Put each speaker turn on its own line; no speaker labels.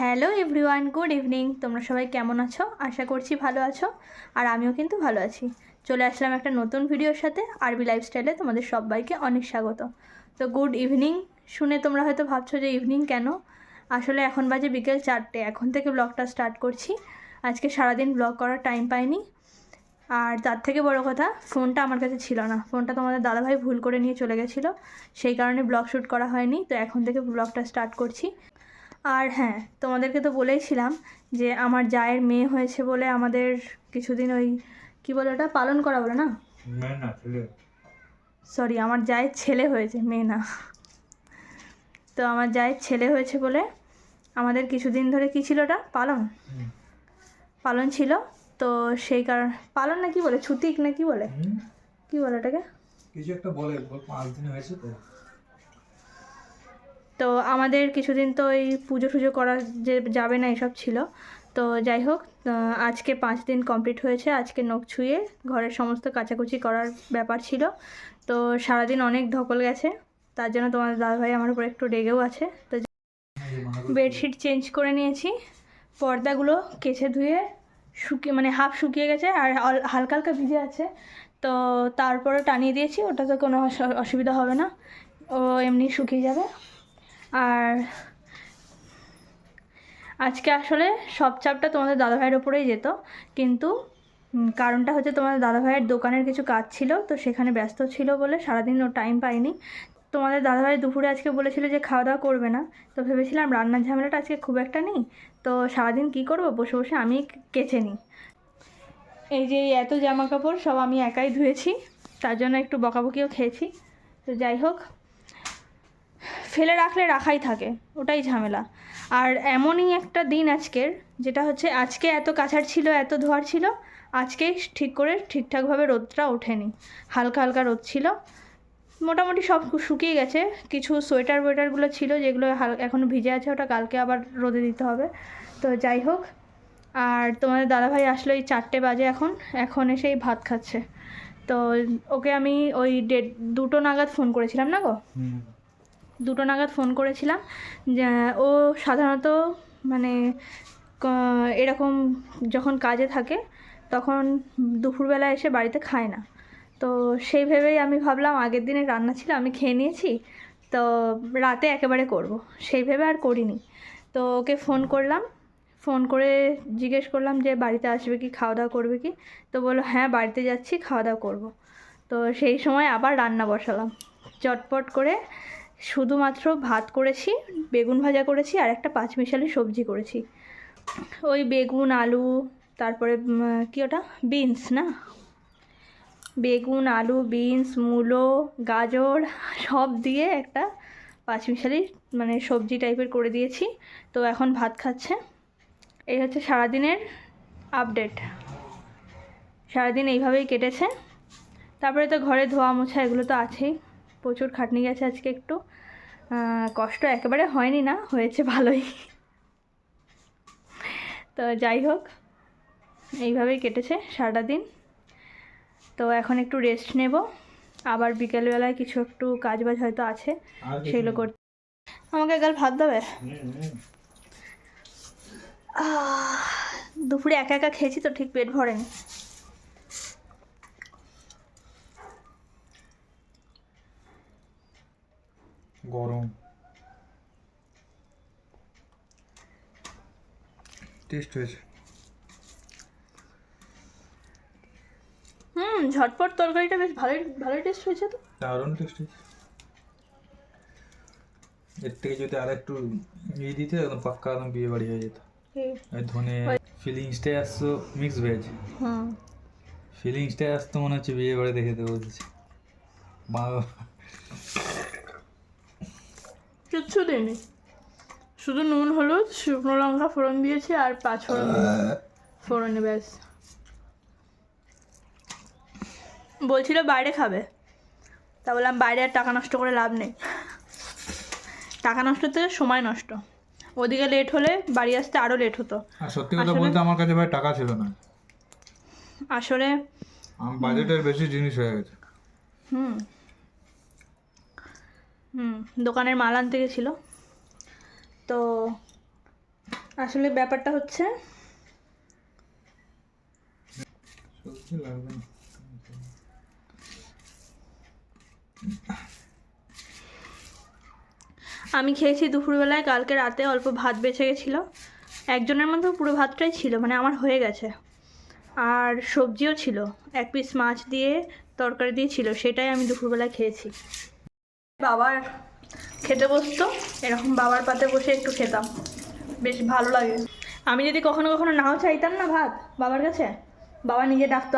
Hello everyone, good evening. তোমরা সবাই কেমন আছো? আশা করছি ভালো আছো, আর আমিও কিন্তু ভালো আছি। চলে আসলাম একটা নতুন ভিডিওর সাথে, আরবি লাইফস্টাইলে তোমাদের সবাইকে অনেক স্বাগত। তো গুড ইভিনিং। শুনে তোমরা হয়তো ভাবছ যে ইভিনিং কেন? আসলে এখন বাজে বিকেল চারটে, এখন থেকে ব্লগটা স্টার্ট করছি। আজকে সারাদিন ব্লগ করার টাইম পাইনি। আর তার থেকে বড় কথা, ফোনটা আমার কাছে ছিল না। ফোনটা তোমাদের দাদাভাই ভুল করে নিয়ে চলে গেছিল, সেই কারণে ব্লগ শ্যুট করা হয়নি। তো এখন থেকে ব্লগটা স্টার্ট করছি। আর হ্যাঁ তোমাদেরকে তো বলেইছিলাম যে আমার জায়ের মেয়ে হয়েছে বলে আমাদের কিছুদিন ওই কি বলে ওটা? পালন করা বলে না? সরি আমার জায়ের ছেলে হয়েছে মেয়ে না। তো আমার জায়ের ছেলে হয়েছে বলে আমাদের কিছুদিন ধরে কি ছিল ওটা? পালন। পালন ছিল তো সেই কারণ পালন না কি বলে? ছুতিক না কি বলে? কি বলে ওটাকে?
কিছু একটা বলে পাঁচ দিন হয়েছে তো।
তো আমাদের কিছুদিন তো এই পুজো টুজো করা যে যাবে না এসব ছিল। তো যাই হোক আজকে পাঁচ দিন কমপ্লিট হয়েছে। আজকে নখ ছুঁয়ে ঘরের সমস্ত কাচাকুচি করার ব্যাপার ছিল। তো সারাদিন অনেক ধকল গেছে। তার জন্য তোমাদের দাদাভাই আমার উপর একটু রেগেও আছে। তো বেডশিট চেঞ্জ করে নিয়েছি। পর্দাগুলো কেচে ধুয়ে শুকিয়ে মানে হাফ শুকিয়ে গেছে আর হালকা হালকা ভিজে আছে। তো তারপরে টানিয়ে দিয়েছি। ওটা তো কোনো অসুবিধা হবে না। ও এমনি শুকিয়ে যাবে। আর আজকে আসলে সব চাপটা তোমাদের দাদাভাইয়ের ওপরেই যেত। কিন্তু কারণটা হচ্ছে তোমাদের দাদাভাইয়ের দোকানের কিছু কাজ ছিল, তো সেখানে ব্যস্ত ছিল বলে সারাদিন ও টাইম পাইনি। তোমাদের দাদাভাই দুপুরে আজকে বলেছিল যে খাওয়া দাওয়া করবে না, তো ভেবেছিলাম রান্নার ঝামেলাটা আজকে খুব একটা নেই। তো সারাদিন কি করব? বসে বসে আমি কেচে নিই। এই যে এত জামা কাপড় সব আমি একাই ধুয়েছি, তার জন্য একটু বকাবকিও খেয়েছি। তো যাই হোক ফেলে রাখলে রাখাই থাকে, ওটাই ঝামেলা। আর এমনই একটা দিন আজকের, যেটা হচ্ছে আজকে এত কাছার ছিল, এত ধোয়ার ছিল, আজকে ঠিক করে ঠিকঠাকভাবে রোদটা ওঠেনি। হালকা হালকা রোদ ছিল। মোটামুটি সব শুকিয়ে গেছে। কিছু সোয়েটার ওয়েটারগুলো ছিল যেগুলো হাল এখনও ভিজে আছে, ওটা কালকে আবার রোদে দিতে হবে। তো যাই হোক, আর তোমাদের দাদাভাই আসলো এই চারটে বাজে এখন এখন এসেই ভাত খাচ্ছে। তো ওকে আমি ওই ডেট দুটো নাগাদ ফোন করেছিলাম না গো? দুটো নাগাদ ফোন করেছিলাম ও সাধারণত মানে এরকম যখন কাজে থাকে তখন দুপুরবেলা এসে বাড়িতে খায় না। তো সেই ভেবেই আমি ভাবলাম আগের দিনে রান্না ছিল, আমি খেয়ে নিয়েছি, তো রাতে একেবারে করব। সেই ভেবে আর করিনি। তো ওকে ফোন করলাম, ফোন করে জিজ্ঞেস করলাম যে বাড়িতে আসবে কি, খাওয়া দাওয়া করবে কি? তো বলল হ্যাঁ বাড়িতে যাচ্ছি, খাওয়া দাওয়া করব। তো সেই সময় আবার রান্না বসালাম। চটপট করে শুধুমাত্র ভাত করেছি, বেগুন ভাজা করেছি আর একটা পাঁচমিশালি সবজি করেছি। ওই বেগুন, আলু, তারপরে কি ওটা? বিনস, না? বেগুন, আলু, বিনস, মূলো, গাজর সব দিয়ে একটা পাঁচমিশালি মানে সবজি টাইপের করে দিয়েছি। তো এখন ভাত খাচ্ছে। এই হচ্ছে সারাদিনের আপডেট। সারাদিন এইভাবেই কেটেছে। তারপরে তো ঘরে ধোয়া মোছা এগুলো তো আছেই। প্রচুর খাটনি গেছে আজকে একটু। কষ্ট একেবারে হয়নি না হয়েছে ভালোই। তো যাই হোক এইভাবেই কেটেছে সারাটা দিন। তো এখন একটু রেস্ট নেব। আবার বিকেলবেলায় কিছু একটু কাজ বাজ হয়তো আছে সেগুলো করতে আমাকে কাল ভাত দেবে? দুপুরে একা একা খেয়েছি তো ঠিক পেট ভরেনি।
গরম। টেস্ট হয়েছে।
হুম ঝটপট তরকারিটা বেশ ভালোই ভালোই টেস্ট হয়েছে তো।
দারুণ টেস্ট হয়েছে। এর থেকে যদি আর একটু ইয়ে দিতে একদম পাক্কা একদম বিয়ে বাড়ি হয়ে যেত। ধনে ফিলিংসটাই আসতো মিক্স ভেজ
হুম।
ফিলিংসটাই আসতো মনে হচ্ছে বিয়ে বাড়ি দেখে দেবো বলছে। মা
কিচ্ছু দিইনি শুধু নুন হলুদ শুকনো লঙ্কা ফোড়ন দিয়েছি আর পাঁচ ফোড়ন ফোড়নে ব্যাস। বলছিল বাইরে খাবে। তা বললাম বাইরে আর টাকা নষ্ট করে লাভ নেই। টাকা নষ্ট থেকে সময় নষ্ট। ওদিকে লেট হলে বাড়ি আসতে আরও লেট হতো।
আর সত্যি কথা বলতে আমার কাছে ভাই টাকা ছিল না।
আসলে
আমার বাজেটের বেশি জিনিস হয়ে গেছে।
হুম। হুম দোকানের মাল আনতে গেছিল। তো আসলে ব্যাপারটা হচ্ছে আমি খেয়েছি দুপুরবেলায় কালকে রাতে অল্প ভাত বেঁচে গেছিল। একজনের মধ্যে পুরো ভাতটাই ছিল মানে আমার হয়ে গেছে। আর সবজিও ছিল। এক পিস মাছ দিয়ে তরকারি দিয়ে ছিল সেটাই আমি দুপুরবেলায় খেয়েছি। বাবার খেতে বসতো, এরকম বাবার পাতে বসে একটু খেতাম। বেশ ভালো লাগে। আমি যদি কখনো কখনো নাও চাইতাম না ভাত বাবার কাছে, বাবা নিজে ডাকতো